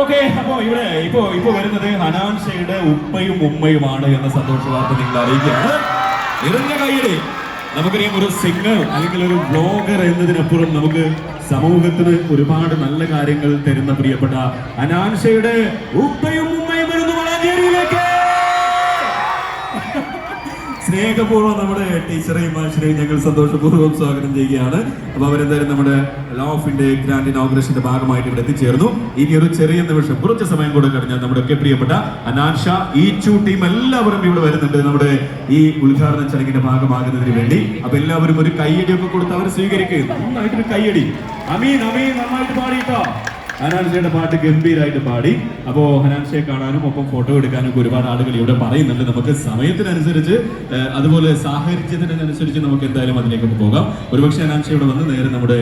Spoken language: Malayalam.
ഓക്കെ അപ്പോ ഇവിടെ ഇപ്പോ ഇപ്പോ വരുന്നത് ഹനാൻഷയുടെ ഉപ്പയും ഉമ്മയുമാണ് എന്ന സന്തോഷ വാർത്ത നിങ്ങൾ അറിയിക്കുകയാണ്. നിറഞ്ഞ കൈയടി നമുക്കറിയാം ഒരു സിംഗർ അല്ലെങ്കിൽ ഒരു ബ്ലോഗർ എന്നതിനപ്പുറം നമുക്ക് സമൂഹത്തിന് ഒരുപാട് നല്ല കാര്യങ്ങൾ തരുന്ന പ്രിയപ്പെട്ട അനാൻഷയുടെ ഉപ്പയും സ്നേഹപൂർവം നമ്മുടെ ടീച്ചറെയും മാഷിനെയും ഞങ്ങൾ സന്തോഷപൂർവം സ്വാഗതം ചെയ്യുകയാണ്. അപ്പൊ അവരെന്തായാലും നമ്മുടെ ലോ ഓഫിന്റെ ഗ്രാൻഡ് ഇനോഗ്രേഷന്റെ ഭാഗമായിട്ട് ഇവിടെ എത്തിച്ചേർന്നു. ഇനി ഒരു ചെറിയ നിമിഷം കുറച്ച് സമയം കൂടെ കഴിഞ്ഞാൽ നമ്മുടെ ഒക്കെ പ്രിയപ്പെട്ട അനാൻഷ ഈച്ചു ടീം എല്ലാവരും ഇവിടെ വരുന്നുണ്ട്. നമ്മുടെ ഈ ഉദ്ഘാടന ചടങ്ങിന്റെ ഭാഗമാകുന്നതിന് വേണ്ടി. അപ്പൊ എല്ലാവരും ഒരു കയ്യടി ഒക്കെ കൊടുത്ത് അവർ സ്വീകരിക്കും നന്നായിട്ടൊരു കൈയടി അമീൻ അമീൻ നന്നായിട്ട് പാടിയിട്ടോ. ഹനാൻഷയുടെ പാട്ട് ഗംഭീരമായിട്ട് പാടി. അപ്പോ ഹനാൻഷയെ കാണാനും ഒപ്പം ഫോട്ടോ എടുക്കാനും ഒക്കെ ഒരുപാട് ആളുകൾ ഇവിടെ പറയുന്നുണ്ട്. നമുക്ക് സമയത്തിനനുസരിച്ച് അതുപോലെ സാഹചര്യത്തിനനുസരിച്ച് നമുക്ക് എന്തായാലും അതിലേക്ക് പോകാം. ഒരുപക്ഷെ ഹനാൻഷ ഇവിടെ വന്ന് നേരെ നമ്മുടെ